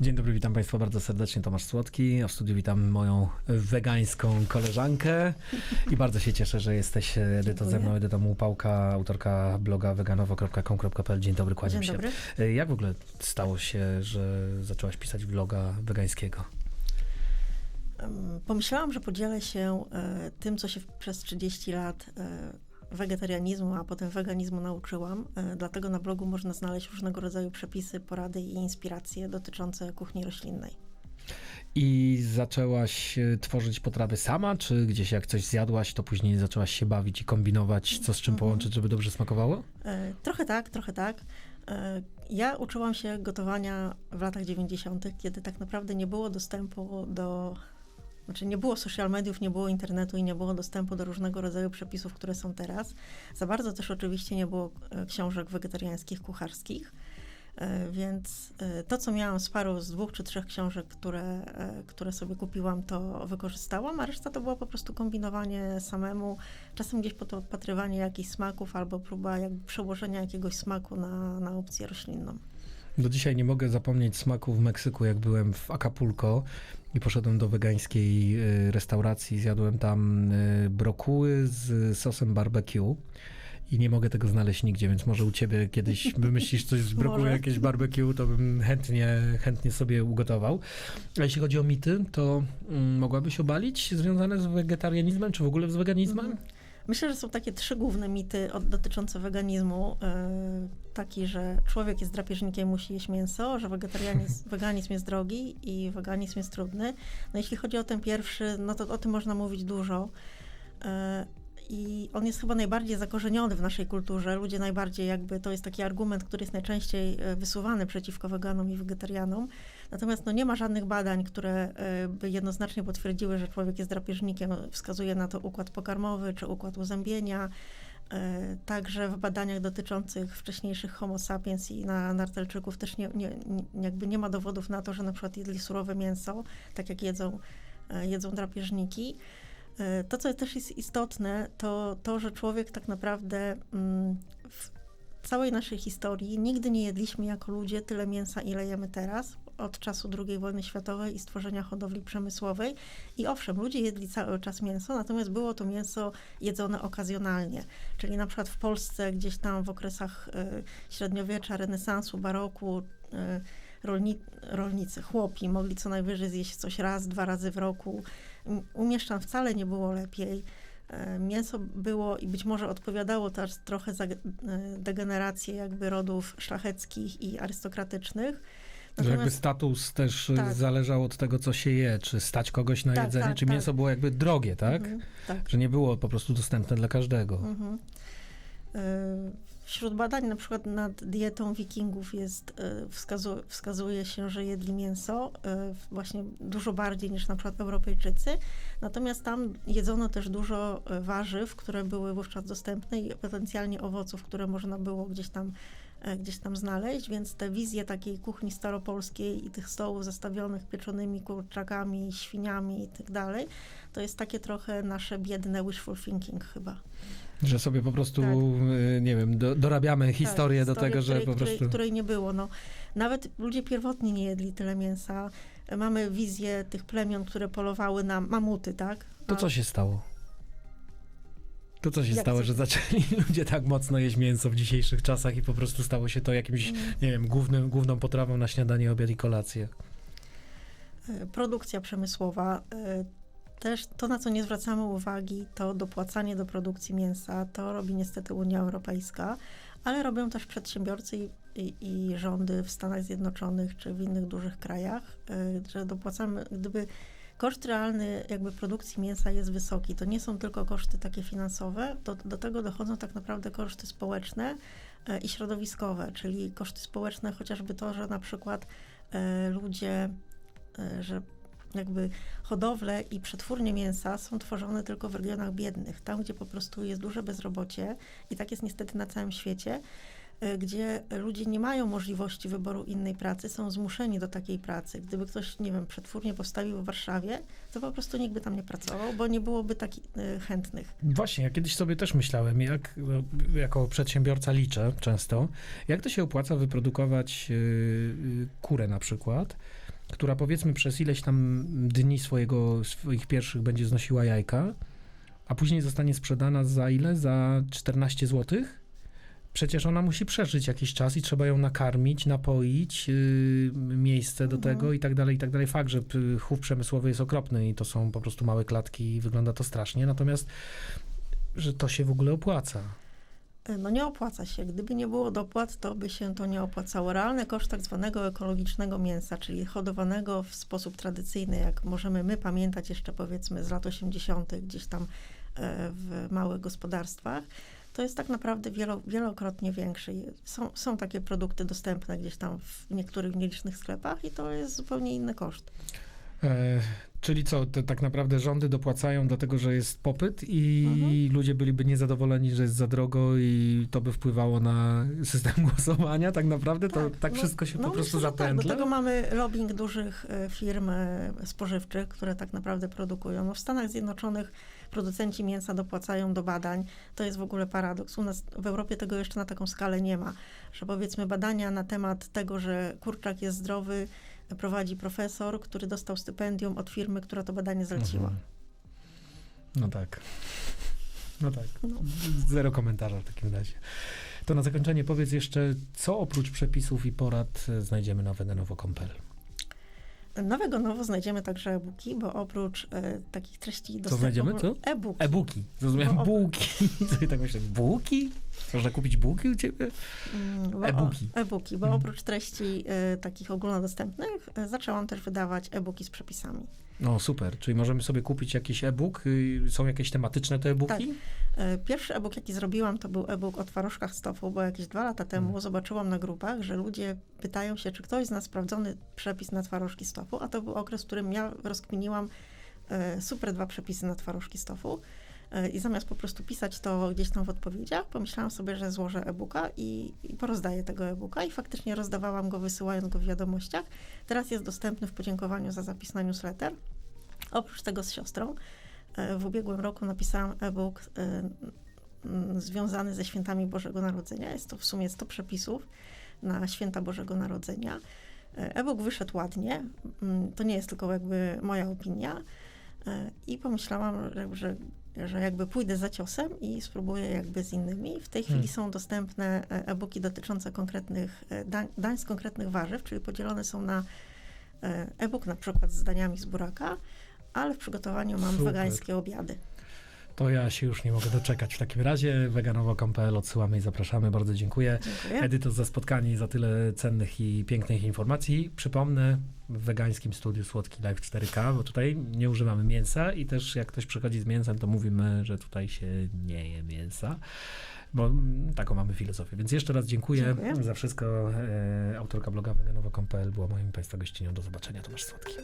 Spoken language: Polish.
Dzień dobry, witam Państwa bardzo serdecznie. Tomasz Słodki. A w studiu witam moją wegańską koleżankę i bardzo się cieszę, że jesteś Edyto ze mną, Edyta Mułpałka, autorka bloga weganowo.com.pl. Dzień dobry, kłaniam Dzień się. dobry. Jak w ogóle stało się, że zaczęłaś pisać vloga wegańskiego? Pomyślałam, że podzielę się e, tym, co się przez 30 lat e, wegetarianizmu, a potem weganizmu nauczyłam. E, dlatego na blogu można znaleźć różnego rodzaju przepisy, porady i inspiracje dotyczące kuchni roślinnej. I zaczęłaś e, tworzyć potrawy sama, czy gdzieś jak coś zjadłaś, to później zaczęłaś się bawić i kombinować, co z czym Mhm. połączyć, żeby dobrze smakowało? E, Trochę tak, trochę tak. Ja uczyłam się gotowania w latach 90., kiedy tak naprawdę nie było dostępu do. Znaczy, nie było social mediów, nie było internetu i nie było dostępu do różnego rodzaju przepisów, które są teraz. Za bardzo też oczywiście nie było e, książek wegetariańskich, kucharskich. E, Więc e, to, co miałam z paru, z dwóch czy trzech książek, które, które sobie kupiłam, to wykorzystałam, a reszta to było po prostu kombinowanie samemu, czasem gdzieś podpatrywanie jakichś smaków albo próba jakby przełożenia jakiegoś smaku na, na opcję roślinną. Do dzisiaj nie mogę zapomnieć smaku w Meksyku, jak byłem w Acapulco i poszedłem do wegańskiej y, restauracji, zjadłem tam y, brokuły z sosem barbecue. I nie mogę tego znaleźć nigdzie, więc może u ciebie kiedyś wymyślisz coś z brokuły, jakieś barbecue, to bym chętnie, chętnie sobie ugotował. A jeśli chodzi o mity, to mm, mogłabyś obalić związane z wegetarianizmem, czy w ogóle z weganizmem? Mhm. Myślę, że są takie trzy główne mity od, dotyczące weganizmu. Yy, taki, że człowiek jest drapieżnikiem, musi jeść mięso, że wegetarianizm, weganizm jest drogi i weganizm jest trudny. No jeśli chodzi o ten pierwszy, no to o tym można mówić dużo. Yy, I on jest chyba najbardziej zakorzeniony w naszej kulturze. Ludzie najbardziej jakby, to jest taki argument, który jest najczęściej e, wysuwany przeciwko weganom i wegetarianom. Natomiast no, nie ma żadnych badań, które e, by jednoznacznie potwierdziły, że człowiek jest drapieżnikiem. Wskazuje na to układ pokarmowy czy układ uzębienia. E, Także w badaniach dotyczących wcześniejszych homo sapiens i na nartelczyków też nie, nie, jakby nie ma dowodów na to, że na przykład jedli surowe mięso, tak jak jedzą, e, jedzą drapieżniki. E, To, co też jest istotne, to to, że człowiek tak naprawdę mm, w całej naszej historii nigdy nie jedliśmy jako ludzie tyle mięsa, ile jemy teraz, od czasu II wojny światowej i stworzenia hodowli przemysłowej. I owszem, ludzie jedli cały czas mięso, natomiast było to mięso jedzone okazjonalnie. Czyli na przykład w Polsce gdzieś tam w okresach e, średniowiecza, renesansu, baroku, e, rolni, rolnicy, chłopi mogli co najwyżej zjeść coś raz, dwa razy w roku. U mieszczan wcale nie było lepiej. E, Mięso było i być może odpowiadało też trochę za degenerację jakby rodów szlacheckich i arystokratycznych. Że jakby status też y, Tak. zależał od tego, co się je, czy stać kogoś na Tak, jedzenie, tak, czy tak. mięso było jakby drogie, tak? Mhm, tak. Że nie było po prostu dostępne dla każdego. Mhm. E, Wśród badań na przykład nad dietą wikingów jest, e, wskazu, wskazuje się, że jedli mięso właśnie dużo bardziej niż na przykład Europejczycy. Natomiast tam jedzono też dużo warzyw, które były wówczas dostępne i potencjalnie owoców, które można było gdzieś tam, gdzieś tam znaleźć, więc te wizje takiej kuchni staropolskiej i tych stołów zastawionych pieczonymi kurczakami, świniami i tak dalej, to jest takie trochę nasze biedne wishful thinking chyba. Że sobie po prostu, Tak. y, nie wiem, do, dorabiamy historię Tak, do historię, tego, że której, po której, prostu... której nie było. No, nawet ludzie pierwotni nie jedli tyle mięsa. Mamy wizję tych plemion, które polowały na mamuty, tak? To A- co się stało? To co się Jak stało, co? że zaczęli ludzie tak mocno jeść mięso w dzisiejszych czasach i po prostu stało się to jakimś, Mm. nie wiem, głównym, główną potrawą na śniadanie, obiad i kolację. E, Produkcja przemysłowa. e, Też to, na co nie zwracamy uwagi, to dopłacanie do produkcji mięsa. To robi niestety Unia Europejska, ale robią też przedsiębiorcy i, i, i rządy w Stanach Zjednoczonych czy w innych dużych krajach, e, że dopłacamy, gdyby koszt realny jakby produkcji mięsa jest wysoki, to nie są tylko koszty takie finansowe, do, do tego dochodzą tak naprawdę koszty społeczne e, i środowiskowe, czyli koszty społeczne, chociażby to, że na przykład e, ludzie, e, że jakby hodowle i przetwórnie mięsa są tworzone tylko w regionach biednych, tam gdzie po prostu jest duże bezrobocie i tak jest niestety na całym świecie. Y, gdzie ludzie nie mają możliwości wyboru innej pracy, są zmuszeni do takiej pracy. Gdyby ktoś, nie wiem, przetwórnie postawił w Warszawie, to po prostu nikt by tam nie pracował, bo nie byłoby takich y, chętnych. Właśnie, ja kiedyś sobie też myślałem, jak no, jako przedsiębiorca liczę często, jak to się opłaca wyprodukować yy, kurę na przykład, która powiedzmy przez ileś tam dni swojego, swoich pierwszych będzie znosiła jajka, a później zostanie sprzedana za ile? Za 14 zł? Przecież ona musi przeżyć jakiś czas i trzeba ją nakarmić, napoić, yy, miejsce do Mhm. tego i tak dalej, i tak dalej. Fakt, że y, chów przemysłowy jest okropny i to są po prostu małe klatki i wygląda to strasznie, natomiast że to się w ogóle opłaca. Y, No nie opłaca się. Gdyby nie było dopłat, to by się to nie opłacało. Realny koszt tak zwanego ekologicznego mięsa, czyli hodowanego w sposób tradycyjny, jak możemy my pamiętać jeszcze powiedzmy z lat 80., gdzieś tam e, w małych gospodarstwach, to jest tak naprawdę wielo, wielokrotnie większy. Są, są takie produkty dostępne gdzieś tam w niektórych nielicznych sklepach i to jest zupełnie inny koszt. E, czyli co, to tak naprawdę rządy dopłacają do tego, że jest popyt i Mhm. ludzie byliby niezadowoleni, że jest za drogo i to by wpływało na system głosowania. Tak naprawdę to tak, no- wszystko się no po prostu myślę, że Tak. Do zapętla. tego mamy lobbying dużych e, firm e, spożywczych, które tak naprawdę produkują. No w Stanach Zjednoczonych producenci mięsa dopłacają do badań. To jest w ogóle paradoks. U nas w Europie tego jeszcze na taką skalę nie ma. Że powiedzmy badania na temat tego, że kurczak jest zdrowy, prowadzi profesor, który dostał stypendium od firmy, która to badanie zleciła. Mhm. No tak. No tak. No. Zero komentarza w takim razie. To na zakończenie powiedz jeszcze, co oprócz przepisów i porad e, znajdziemy na weganowo.pl. Nowego nowo znajdziemy także e-booki, bo oprócz e, takich treści dostępnych... znajdziemy? Co? E-booki. E-booki. Zrozumiałem bułki. Sobie tak myślę, bułki? Można kupić bułki u ciebie? Mm, bo- E-booki. E-booki, bo Mhm. oprócz treści e, takich ogólnodostępnych e, zaczęłam też wydawać e-booki z przepisami. No super, czyli możemy sobie kupić jakiś e-book, y, są jakieś tematyczne te e-booki? E, Pierwszy e-book, jaki zrobiłam, to był e-book o twarożkach stofu, bo jakieś dwa lata temu Mhm. zobaczyłam na grupach, że ludzie pytają się, czy ktoś zna sprawdzony przepis na twarożki stofu, a to był okres, w którym ja rozkminiłam super dwa przepisy na twarożki stofu. I zamiast po prostu pisać to gdzieś tam w odpowiedziach, pomyślałam sobie, że złożę e-booka i, i porozdaję tego e-booka i faktycznie rozdawałam go, wysyłając go w wiadomościach. Teraz jest dostępny w podziękowaniu za zapis na newsletter. Oprócz tego z siostrą e, w ubiegłym roku napisałam e-book e, związany ze świętami Bożego Narodzenia. Jest to w sumie 100 przepisów na święta Bożego Narodzenia. E, E-book wyszedł ładnie. Mm, To nie jest tylko jakby moja opinia. E, I pomyślałam, że, że, jakby pójdę za ciosem i spróbuję jakby z innymi. W tej chwili Hmm. są dostępne e, e-booki dotyczące konkretnych e, dań, dań z konkretnych warzyw, czyli podzielone są na e, e-book na przykład z daniami z buraka, ale w przygotowaniu mam Super. wegańskie obiady. To ja się już nie mogę doczekać. W takim razie weganowo.pl odsyłamy i zapraszamy. Bardzo dziękuję. Dziękuję. Edyto za spotkanie i za tyle cennych i pięknych informacji. Przypomnę, w wegańskim studiu Słodki Live 4K, bo tutaj nie używamy mięsa i też jak ktoś przychodzi z mięsem, to mówimy, że tutaj się nie je mięsa. Bo mm, taką mamy filozofię. Więc jeszcze raz dziękuję, Dziękuję. za wszystko. E, autorka bloga weganowo.pl była moim Państwa gościnią. Do zobaczenia. Tomasz Słodki.